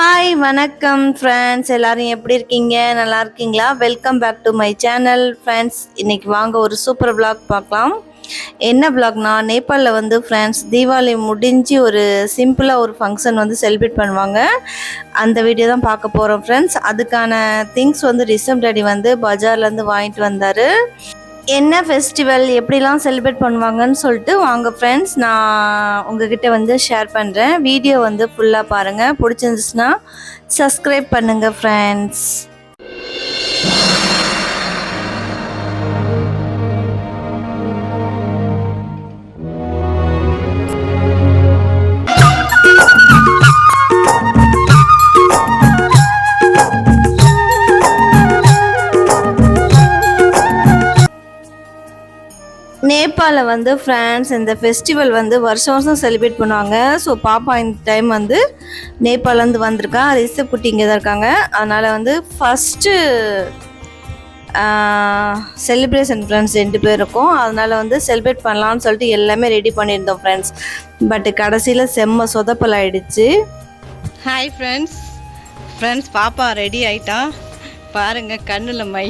Hi வணக்கம் friends எல்லாரும் எப்படி இருக்கீங்க? நல்லா இருக்கீங்களா? Welcome back to my channel friends இன்னைக்கு வாங்க ஒரு சூப்பர் vlog பார்க்கலாம். என்ன vlogனா நேபாளில் வந்து ஃப்ரெண்ட்ஸ் தீபாவளி முடிஞ்சு ஒரு சிம்பிளாக ஒரு ஃபங்க்ஷன் வந்து செலிப்ரேட் பண்ணுவாங்க. அந்த வீடியோ தான் பார்க்க போகிறோம் ஃப்ரெண்ட்ஸ் அதுக்கான திங்ஸ் வந்து ரிசம் டேடி வந்து பஜார்லேருந்து வாங்கிட்டு வந்தார். என்ன ஃபெஸ்டிவல் எப்படிலாம் செலிப்ரேட் பண்ணுவாங்கன்னு சொல்லிட்டு வாங்க ஃப்ரெண்ட்ஸ் நான் உங்ககிட்ட வந்து ஷேர் பண்ணுறேன் வீடியோ வந்து ஃபுல்லாக பாருங்கள் பிடிச்சிருந்துச்சுன்னா சப்ஸ்கிரைப் பண்ணுங்கள் ஃப்ரெண்ட்ஸ் நேபாளில் வந்து ஃப்ரான்ஸ் இந்த ஃபெஸ்டிவல் வந்து வருஷம் வருஷம் செலிப்ரேட் பண்ணுவாங்க. ஸோ பாப்பா இந்த டைம் வந்து நேபாளிலேருந்து வந்திருக்கா. ரிசப் குட்டி இங்கே தான் இருக்காங்க. அதனால் வந்து ஃபஸ்ட்டு செலிப்ரேஷன் ஃப்ரெண்ட்ஸ் ரெண்டு பேர் இருக்கும். அதனால் வந்து செலிப்ரேட் பண்ணலாம்னு சொல்லிட்டு எல்லாமே ரெடி பண்ணியிருந்தோம் ஃப்ரெண்ட்ஸ் பட் கடைசியில் செம்ம சொதப்பல் ஆயிடுச்சு. ஹாய் ஃப்ரெண்ட்ஸ் ஃப்ரெண்ட்ஸ் பாப்பா ரெடி ஆயிட்டா. பாருங்கள் கண்ணில் மை.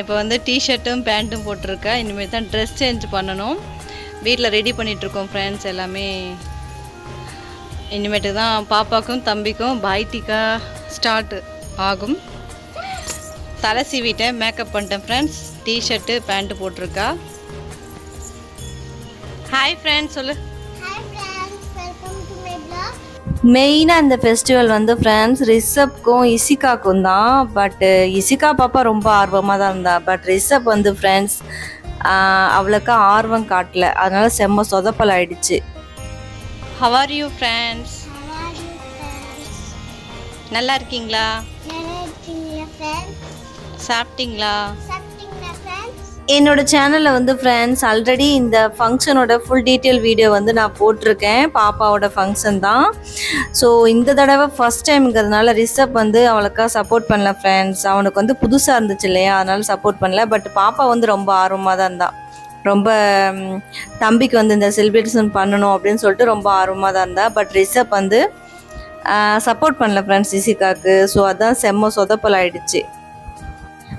இப்போ வந்து டிஷர்ட்டும் பேண்ட்டும் போட்டிருக்கா. இனிமேல் தான் ட்ரெஸ் சேஞ்ச் பண்ணணும். வீட்டில் ரெடி பண்ணிகிட்ருக்கோம் ஃப்ரெண்ட்ஸ் எல்லாமே. இனிமேட்டு தான் பாப்பாக்கும் தம்பிக்கும் பாய்டிக்கா ஸ்டார்ட் ஆகும். தலை சீவிட்டேன் மேக்கப் பண்ணிட்டேன் ஃப்ரெண்ட்ஸ் டிஷர்ட்டு பேண்ட்டு போட்டிருக்கா. ஹாய் ஃப்ரெண்ட்ஸ் சொல்லு. மெயினாக இந்த ஃபெஸ்டிவல் வந்து ஃப்ரெண்ட்ஸ் ரிஷப்க்கும் இசிகாக்கும் தான் பட்டு இசிகா பாப்பா ரொம்ப ஆர்வமாக தான் இருந்தா பட் ரிஷப் வந்து ஃப்ரெண்ட்ஸ் அவ்வளோக்கா ஆர்வம் காட்டல அதனால செம்ம சொதப்பல் ஆயிடுச்சு ஹவ் ஆர் யூ ஃப்ரெண்ட்ஸ்? நல்லா இருக்கீங்களா? சாப்பிட்டீங்களா? என்னோட சேனலில் வந்து ஃப்ரெண்ட்ஸ் ஆல்ரெடி இந்த ஃபங்க்ஷனோட ஃபுல் டீட்டெயில் வீடியோ வந்து நான் போட்டிருக்கேன். பாப்பாவோட ஃபங்க்ஷன் தான். ஸோ இந்த தடவை ஃபஸ்ட் டைம்ங்கிறதுனால ரிஷப் வந்து அவளுக்கா சப்போர்ட் பண்ணல ஃப்ரெண்ட்ஸ் அவனுக்கு வந்து புதுசாக இருந்துச்சு இல்லையா? அதனால சப்போர்ட் பண்ணல. பட் பாப்பா வந்து ரொம்ப ஆர்வமாக தான் இருந்தா. ரொம்ப தம்பிக்கு வந்து இந்த செலிப்ரேஷன் பண்ணணும் அப்படின்னு சொல்லிட்டு ரொம்ப ஆர்வமாக தான் இருந்தா. பட் ரிஷப் வந்து சப்போர்ட் பண்ணல ஃப்ரெண்ட்ஸ் இசிகாக்கு. ஸோ அதான் செம்ம சொதப்பல் ஆயிடுச்சு.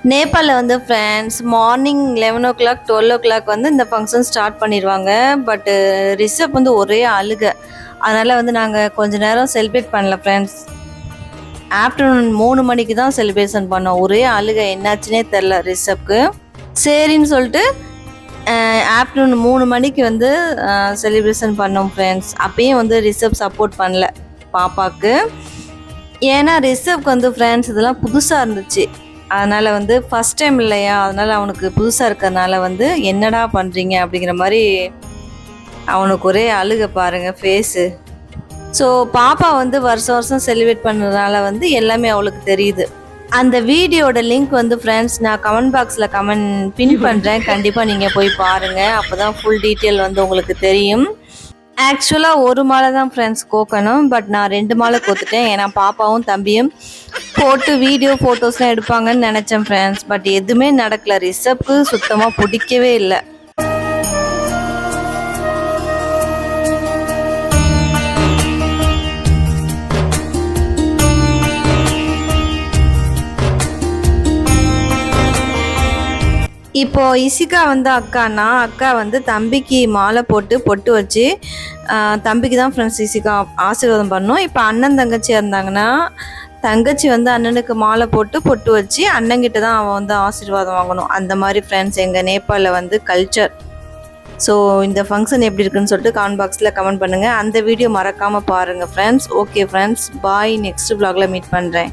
நேபாளில் வந்து friends morning eleven o'clock twelve o'clock வந்து இந்த ஃபங்க்ஷன் ஸ்டார்ட் பண்ணிடுவாங்க. பட்டு ரிஷப் uh, வந்து ஒரே அழுக. அதனால் வந்து நாங்கள் கொஞ்ச நேரம் செலிப்ரேட் பண்ணல ஃப்ரெண்ட்ஸ் ஆஃப்டர்நூன் மூணு மணிக்கு தான் செலிப்ரேஷன் பண்ணோம். ஒரே அழுக என்னாச்சுன்னே தெரில ரிஷப்க்கு சரின்னு சொல்லிட்டு ஆஃப்டர்நூன் மூணு மணிக்கு வந்து செலிப்ரேஷன் பண்ணோம் ஃப்ரெண்ட்ஸ் அப்பயும் வந்து ரிஷப் சப்போர்ட் பண்ணல பாப்பாவுக்கு ஏன்னா ரிஷப்க்கு வந்து ஃப்ரெண்ட்ஸ் இதெல்லாம் புதுசாக இருந்துச்சு. அதனால் வந்து ஃபஸ்ட் டைம் இல்லையா? அதனால் அவனுக்கு புதுசாக இருக்கிறதுனால வந்து என்னடா பண்ணுறீங்க அப்படிங்கிற மாதிரி அவனுக்கு ஒரே அழுக பாருங்கள் ஃபேஸு ஸோ பாப்பா வந்து வருஷம் வருஷம் செலிப்ரேட் பண்ணுறதுனால வந்து எல்லாமே அவளுக்கு தெரியுது. அந்த வீடியோட லிங்க் வந்து ஃப்ரெண்ட்ஸ் நான் கமெண்ட் பாக்ஸில் கமெண்ட் பின் பண்ணுறேன் கண்டிப்பாக நீங்கள் போய் பாருங்கள் அப்போ தான் ஃபுல் டீட்டெயில் வந்து உங்களுக்கு தெரியும். ஆக்சுவலாக ஒரு மாலை தான் ஃப்ரெண்ட்ஸ் கோக்கணும். பட் நான் ரெண்டு மாலை கோத்துட்டேன். ஏன்னா பாப்பாவும் தம்பியும் போட்டு வீடியோ ஃபோட்டோஸ்லாம் எடுப்பாங்கன்னு நினச்சேன் ஃப்ரெண்ட்ஸ் பட் எதுவுமே நடக்கல. ரிசப்க்கு சுத்தமாக பிடிக்கவே இல்லை. இப்போ இசிகா வந்து அக்கானா அக்கா வந்து தம்பிக்கு மாலை போட்டு பொட்டு வச்சு தம்பிக்கு தான் ஃப்ரெண்ட்ஸ் இசிகா ஆசீர்வாதம் பண்ணோம். இப்போ அண்ணன் தங்கச்சி இருந்தாங்கன்னா தங்கச்சி வந்து அண்ணனுக்கு மாலை போட்டு பொட்டு வச்சு அண்ணங்கிட்ட தான் அவன் வந்து ஆசீர்வாதம் வாங்கணும். அந்த மாதிரி ஃப்ரெண்ட்ஸ் எங்கள் நேபாளில் வந்து கல்ச்சர் ஸோ இந்த ஃபங்க்ஷன் எப்படி இருக்குன்னு சொல்லிட்டு காமெண்ட் பாக்ஸில் கமெண்ட் பண்ணுங்கள் அந்த வீடியோ மறக்காமல் பாருங்கள் friends okay friends bye next வ்ளாகில் meet பண்ணுறேன்